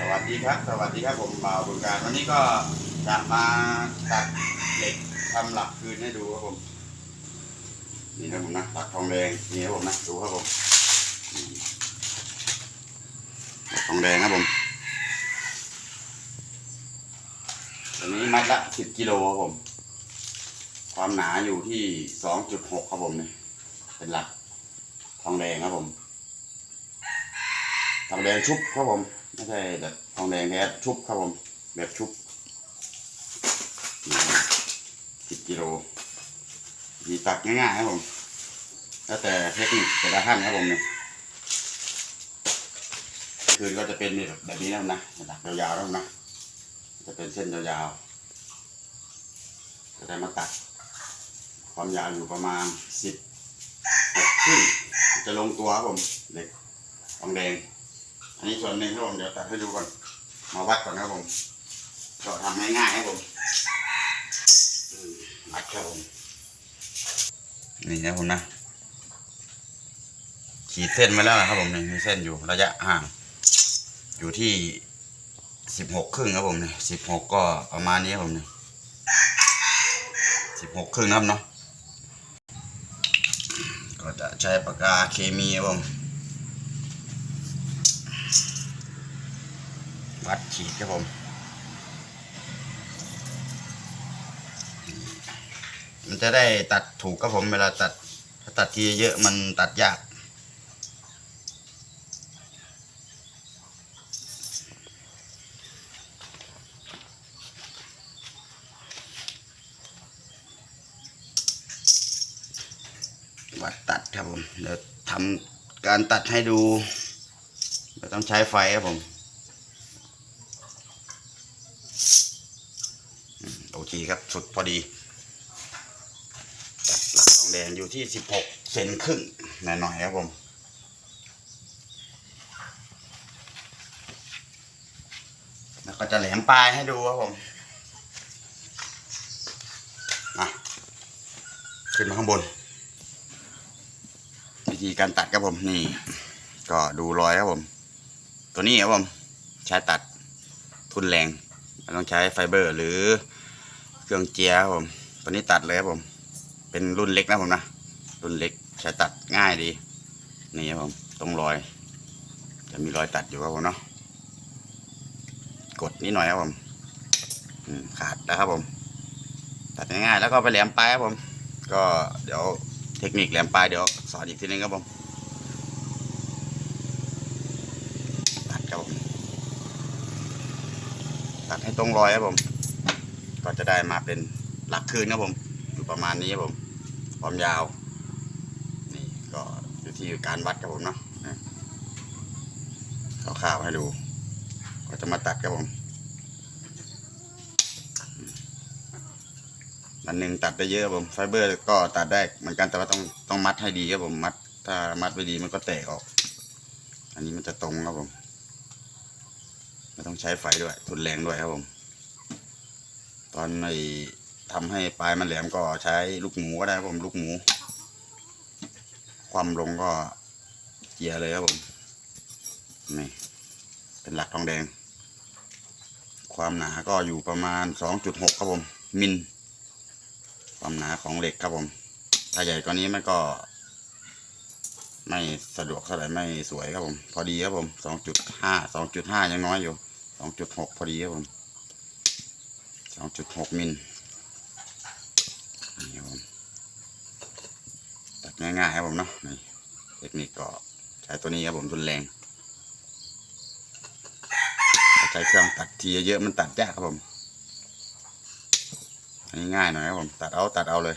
สวัสดีครับ สวัสดีครับผมบ่าวบุญการ วันนี้ก็จะมาตัดเหล็กทำหลักคืนให้ดูครับผม นี่ครับผมนะตัดทองแดงนี่ครับผมนะดูครับผมตัดทองแดงครับผมตัวนี้มัดละสิบกิโลครับผม ความหนาอยู่ที่สองจุดหกครับผมเนี่ยเป็นหลักทองแดงครับผมทองแดงชุบครับผม ไม่ใช่แบบทองแดงแท้ชุบครับผม แบบชุบสิบกิโลดีตักง่ายๆครับผม แล้วแต่เทคนิคแต่ละท่านครับผมเนี่ยคืนก็จะเป็นแบบแบบนี้แล้วนะตักยาวๆแล้วนะ จะเป็นเส้นยาวๆจะได้มาตัด ความยาวอยู่ประมาณสิบหกครึ่งจะลงตัวครับผมเหล็กทองแดง อันนี้ส่วนหนึ่งครับผมเดี๋ยวตัดให้ดูก่อน มาวัดก่อนครับผมก็ทำง่ายๆครับผมอืมวัดครับผมนี่นะผมนะ ขีดเส้นไว้แล้วนะครับผมนี่มีเส้นอยู่ระยะห่าง อยู่ที่สิบหกครึ่งครับผมนี่สิบหกก็ประมาณนี้ครับผมนี่สิบหกครึ่งนะครับเนาะก็จะใช้ปากกาเคมีครับผม วัดขีดครับผมมันจะได้ตัดถูกครับผมเวลาตัดถ้าตัดทีเยอะมันตัดยาก วัดตัดครับผมเดี๋ยวทำการตัดให้ดูเดี๋ยวต้องใช้ไฟครับผม โอเคครับ สุดพอดีหลักทองแดงอยู่ที่สิบหกเซนครึ่งหน่อยๆครับผมแล้วก็จะแหลมปลายให้ดูครับผมขึ้นมาข้างบน วิธีการตัดครับผมนี่ ก็ดูรอยครับผม ตัวนี้ครับผม ใช้ตัดทุนแรงไม่ต้องใช้ไฟเบอร์หรือ เครื่องเจียครับผมตัวนี้ตัดเลยครับผม เป็นรุ่นเล็กนะผมนะ รุ่นเล็กใช้ตัดง่ายดี นี่ครับผมตรงรอย จะมีรอยตัดอยู่ครับผมเนาะ กดนิดหน่อยครับผมอืมขาดแล้วครับผม ตัดง่ายๆแล้วก็ไปแหลมปลายครับผม ก็เดี๋ยวเทคนิคแหลมปลายเดี๋ยวสอนอีกทีนึงครับผมตัดครับผมตัดให้ตรงรอยครับผม ก็จะได้มาเป็นหลักคืนครับผมอยู่ประมาณนี้ครับผมความยาวนี่ก็อยู่ที่การวัดครับผมเนาะนะข่าวๆให้ดู ก็จะมาตัดครับผมอันหนึ่งตัดได้เยอะครับผมไฟเบอร์ก็ตัดได้เหมือนกันแต่ว่าต้องต้องมัดให้ดีครับผมมัด ถ้ามัดไม่ดีมันก็แตกออก อันนี้มันจะตรงครับผมไม่ต้องใช้ไฟด้วยทุนแรงด้วยครับผม ตอนในทำให้ปลายมันแหลมก็ใช้ลูกหมูก็ได้ครับผมลูกหมู ความลงก็เกียร์เลยครับผมนี่เป็นหลักทองแดง ความหนาก็อยู่ประมาณสองจุดหกครับผม มิลความหนาของเหล็กครับผม ถ้าใหญ่กว่านี้มันก็ ไม่สะดวกเท่าไหร่ไม่สวยครับผม พอดีครับผมสองจุดห้าสองจุดห้ายังน้อยอยู่สองจุดหกพอดีครับผม สองจุดหกมิลนี่ผมตัดง่ายๆครับผมเนาะนี่เทคนิคก็ใช้ตัวนี้ครับผมทุนแรงใช้เครื่องตัดทีเยอะๆมันตัดยากครับผมอันนี้ง่ายหน่อยครับผมตัดเอาตัดเอาเลย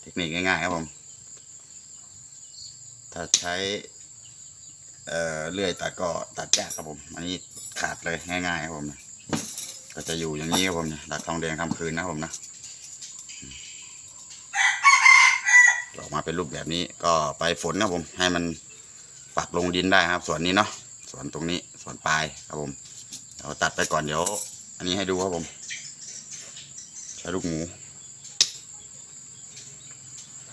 เทคนิคง่ายๆครับผมถ้าใช้เอ่อเลื่อยตัดก็ตัดยากครับผม อันนี้ขาดเลยง่ายๆครับผม ก็จะอยู่อย่างนี้ครับผมเนี่ยหลักทองแดงทำคืนนะผมนะออกมาเป็นรูปแบบนี้ก็ไปฝนนะผม ให้มันปักลงดินได้ครับ ส่วนนี้เนาะส่วนตรงนี้ส่วนปลายครับผมเดี๋ยวตัดไปก่อนเดี๋ยว อันนี้ให้ดูครับผมใช้ลูกหมู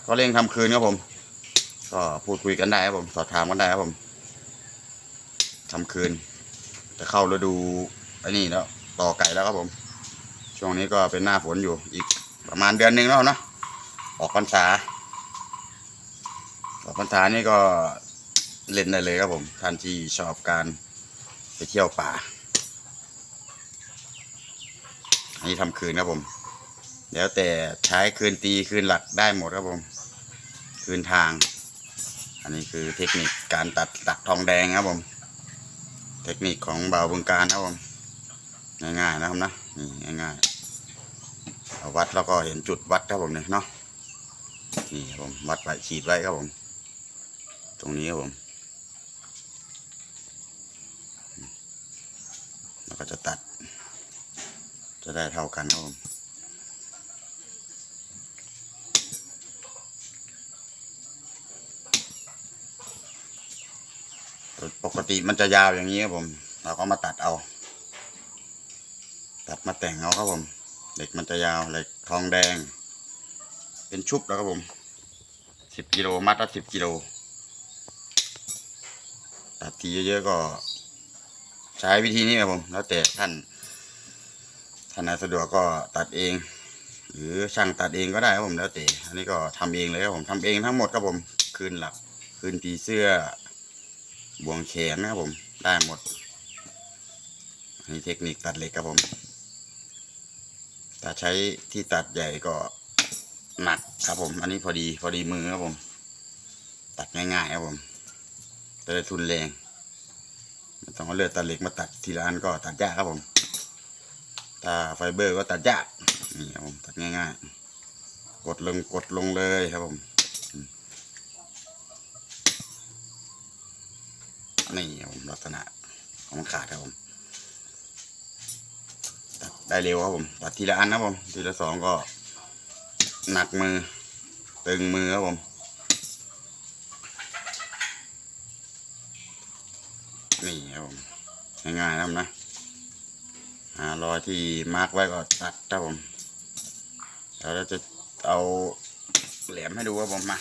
ก็เร่งทำคืนครับผม ก็พูดคุยกันได้ครับผม สอบถามกันได้ครับผมทำคืน จะเข้าฤดูไอ้นี่แล้ว ต่อไก่แล้วครับผม ช่วงนี้ก็เป็นหน้าฝนอยู่อีกประมาณเดือนหนึ่งแล้วเนาะออกพรรษา ออกพรรษานี่ก็เล่นได้เลยครับผมท่านที่ชอบการไปเที่ยวป่าอันนี้ทำคืนครับผม แล้วแต่ใช้คืนตีคืนหลักได้หมดครับผม คืนทาง อันนี้คือเทคนิคการตัดตักทองแดงครับผม เทคนิคของบ่าวบึงการครับผม ง่ายๆนะครับนะนี่ง่ายๆวัดแล้วก็เห็นจุดวัดครับผมเนี่ยเนาะนี่ครับผมวัดไว้ขีดไว้ครับผม ตรงนี้ครับผมแล้วก็จะตัด จะได้เท่ากันครับผมปกติมันจะยาวอย่างนี้ครับผม เราก็มาตัดเอา ตัดมาแต่งเอาครับผม เหล็กมันจะยาวเหล็กทองแดง เป็นชุบแล้วครับผมสิบกิโลมัดละสิบกิโลตัดทีเยอะๆก็ ใช้วิธีนี้ครับผม แล้วแต่ท่านท่านไหนสะดวกก็ตัดเอง หรือช่างตัดเองก็ได้ครับผมแล้วแต่อันนี้ก็ทำเองเลยครับผมทำเองทั้งหมดครับผมคืนหลักคืนตีเสื้อ บ่วงแขนนะครับผมได้หมดอันนี้เทคนิคตัดเหล็กครับผม ถ้าใช้ที่ตัดใหญ่ก็หนักครับผม อันนี้พอดีพอดีมือครับผม ตัดง่ายๆครับผมจะได้ทุนแรงไม่ต้องเอาเลือดตัดเหล็กมาตัดทีละอันก็ตัดยากครับผมถ้าไฟเบอร์ก็ตัดยากนี่ครับผมตัดง่ายๆ กดลงกดลงเลยครับผมนี่ครับผมลักษณะของขาดครับผม ได้เร็วครับผมตัดทีละอันครับผมทีละสองก็หนักมือ ตึงมือครับผมนี่ครับผมง่ายๆนะครับนะหารอยที่มาร์กไว้ก็ตัดครับผมแล้วเราจะเอาแหลมให้ดูครับผมมา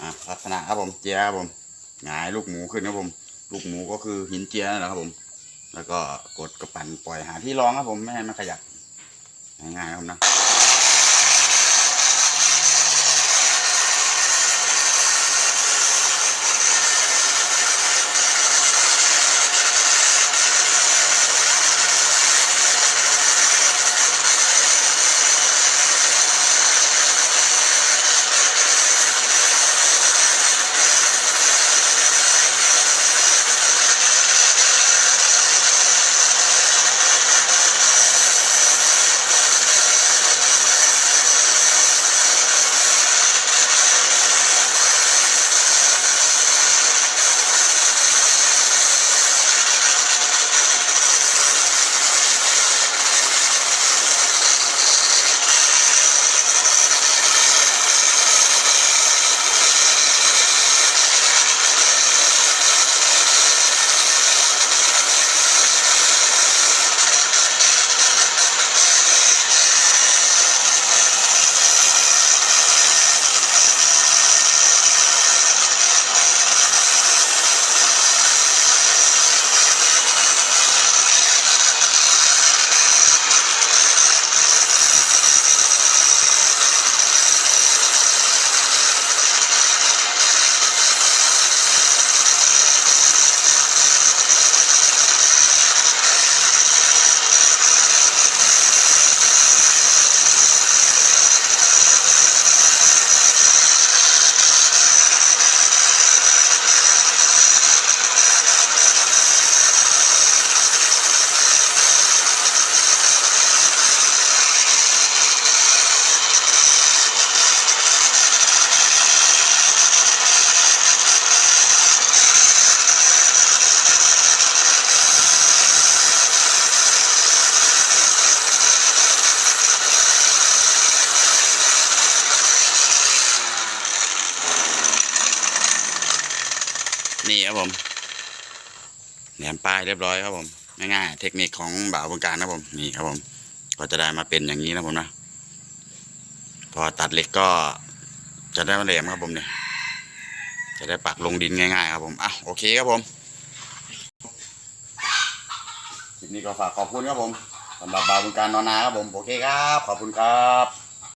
อะลักษณะครับผมเจียครับผมหงายลูกหมูขึ้นครับผม ลูกหมูก็คือหินเจียนั่นแหละครับผม แล้วก็กดกระปั่นปล่อยหาที่รองครับผมไม่ให้มันขยับง่ายๆครับนะ ครับผมแหนมป้ายเรียบร้อยครับผมง่ายๆเทคนิคของบ่าววงการนะผมนี่ครับผม ก็จะได้มาเป็นอย่างนี้นะผมนะพอตัดเหล็กก็จะได้มาแหลมครับผมเนี่ยจะได้ปักลงดินง่ายๆครับผมอะโอเคครับผมคลิปนี้ก็ฝากขอบคุณครับผมสำหรับบ่าวบงการนอนนาครับผม โอเคครับ ขอบคุณครับ